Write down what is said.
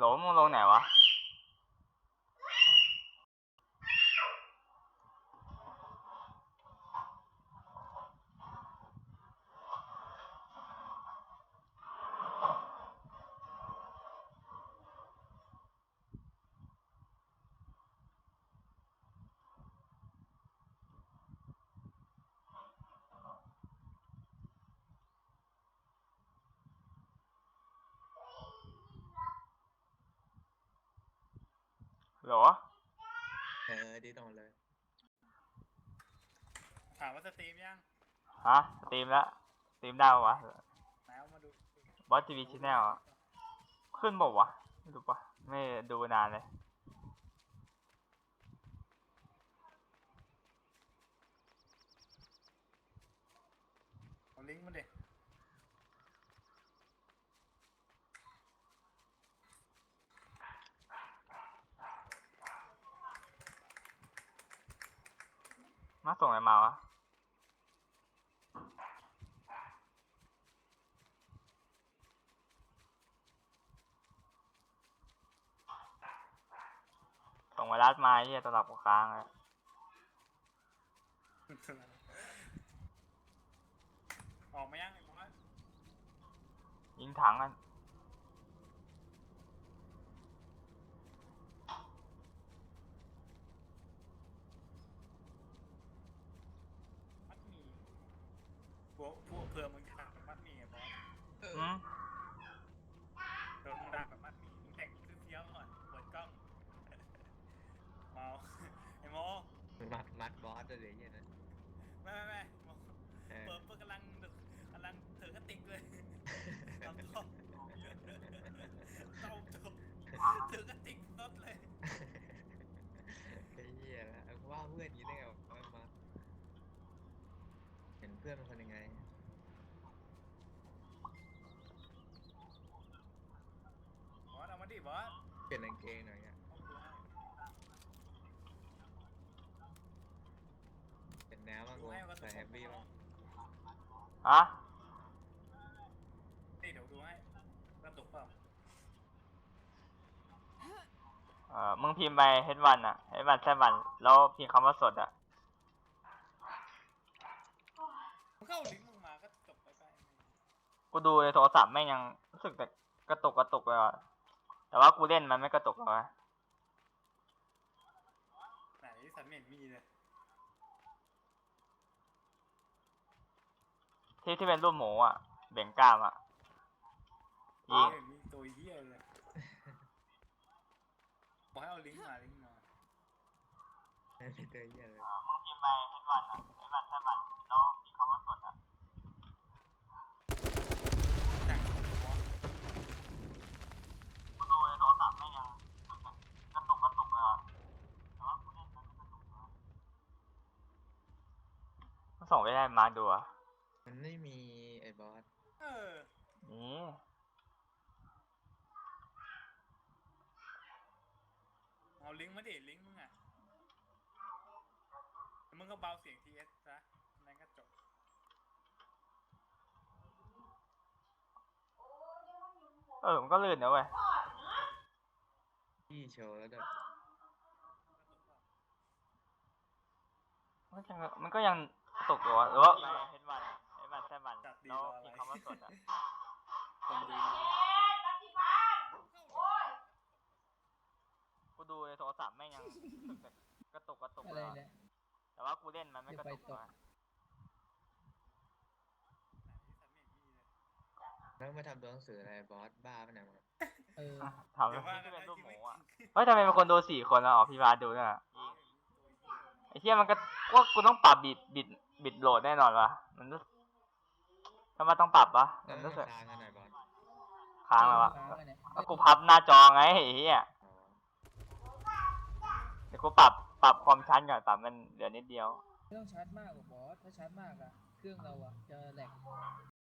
หลงมึงลงไหนวะ โหลเออดีตรงเลย ถามว่าสตรีมยังฮะสตรีมแล้วสตรีมได้ปะวะไหนเอามาดูบอสทีวีชแนลอะขึ้นบอกวะไม่รู้ปะไม่ดูนานเลย เอาลิงก์มาดิ มาส่งอะไรมาวะส่งไวรัสมาไอ้เหี้ยตลับกูค้างเลยออกมายังไอ้บอสยิงถังกัน มัดหมี่พ วกพวกเผื่อมึงจะด่าแบบมัดหมี่อะบอสอืมเผื่อมึงด่าแบบมัดหมี่มึงแต่งซื้อเฟี้ยวก่อนเปิดกล้องเมาไอ้โมมัดมัดบอสเลยเหี้ยนะไม่ไม่ไม่โมเออเปิดเปิดกำลังกำลังถือกระติกเลยทำตัวเต้าจบถือกระติกรถเลย ไอ้เหี้ยละว่าเพื่อนอยี่ได้ไงวะมาเห็นเพื่อนเป็นคนยังไง บอสเอามาดิบอสเปลี่ยนกางเกงหน่อยอะเอาดูให้เป็นแนวมากดูกูให้ว่าใส่แฮปปี้บ้างฮะนี่เดี๋ยวดูให้กระตุกเปล่าเอ่อมึงพิมพ์ไปเฮดวันอะเฮดวันแซวันแล้วพิมพ์คำว่าสดอะ มึง เข้าลิงก์มึงมาก็จบไปไปกูดูในโทรศัพท์แม่งยังรู้สึกแต่กระตุกกระตุกเลยว่ะแต่ว่ากูเล่นมันไม่กระตุกหรอกวะไหนสันไม่เห็นมีเลยที่ที่เป็นรูปหมูอะเบ่งกล้ามอะยิงไม่เห็นมีตัวเหี้ยเลยบอกให้เอาลิงก์มาลิงก์มาไม่เจอเหี้ยเลยมึงพิมพ์ไปเฮดวันอะเฮดวันแซวันแล้วพิมพ์คำว่าสดอะ แต่งบอส กูดูในโทรศัพท์แม่งยังรู้สึกแต่กระตุกกระตุกเลยว่ะแต่ว่ากูเล่นมันไม่กระตุกเลยมึง ส่งไปให้มาร์คดูอะมันไม่มีไอ้บอสเออนี่เอาลิงก์มาดิลิงก์มึงอะแล้วมึงก็เบาเสียงทีเอสซะนั่นก็จบเออ มันก็ลื่นนะเว้ยที่โชว์แล้วด้วยมันก็ยังมันก็ยัง ตกอยู่วะหรือว่าเห็นวันเห็นวันแซ่วันแล้วพิมพ์คำว่าสดอะคนดูกูดูในโทรศัพท์แม่งยังรู้สึกแต่กระตุกกระตุกอะเลไรยว่ะเนี่ย แต่ว่ากูเล่นมันไม่กระตุกเดี๋ยวไปตกเลยแล้วมาทำตัวหนังสืออะไรบอสบ้าปะเนี่ยมึงเอออะทำเดี๋ยวว่าที่กันเป็นนะรูปที่หมูไม่อะเฮ้ยทำไมเป็นคนดูสี่คนแล้วอ๋อพี่บาสดูเนี่ยไอ้เหี้ยมันก็ว่ากูต้องปรับบิดบิด บิดโหลดแน่นอนวะมันรู้ทำไมต้องปรับวะมันรู้สึกทางกันหน่อยบอสค้างแล้ววะแล้วกูพับหน้าจอไงไอ้เหี้ยเดี๋ยวกูปรับปรับความชันก่อนปรับมันเหลือนิดเดียว ไม่ต้องชาร์จมากกว่าบอส ถ้าชาร์จมากอะเครื่องเราอะจะแหลก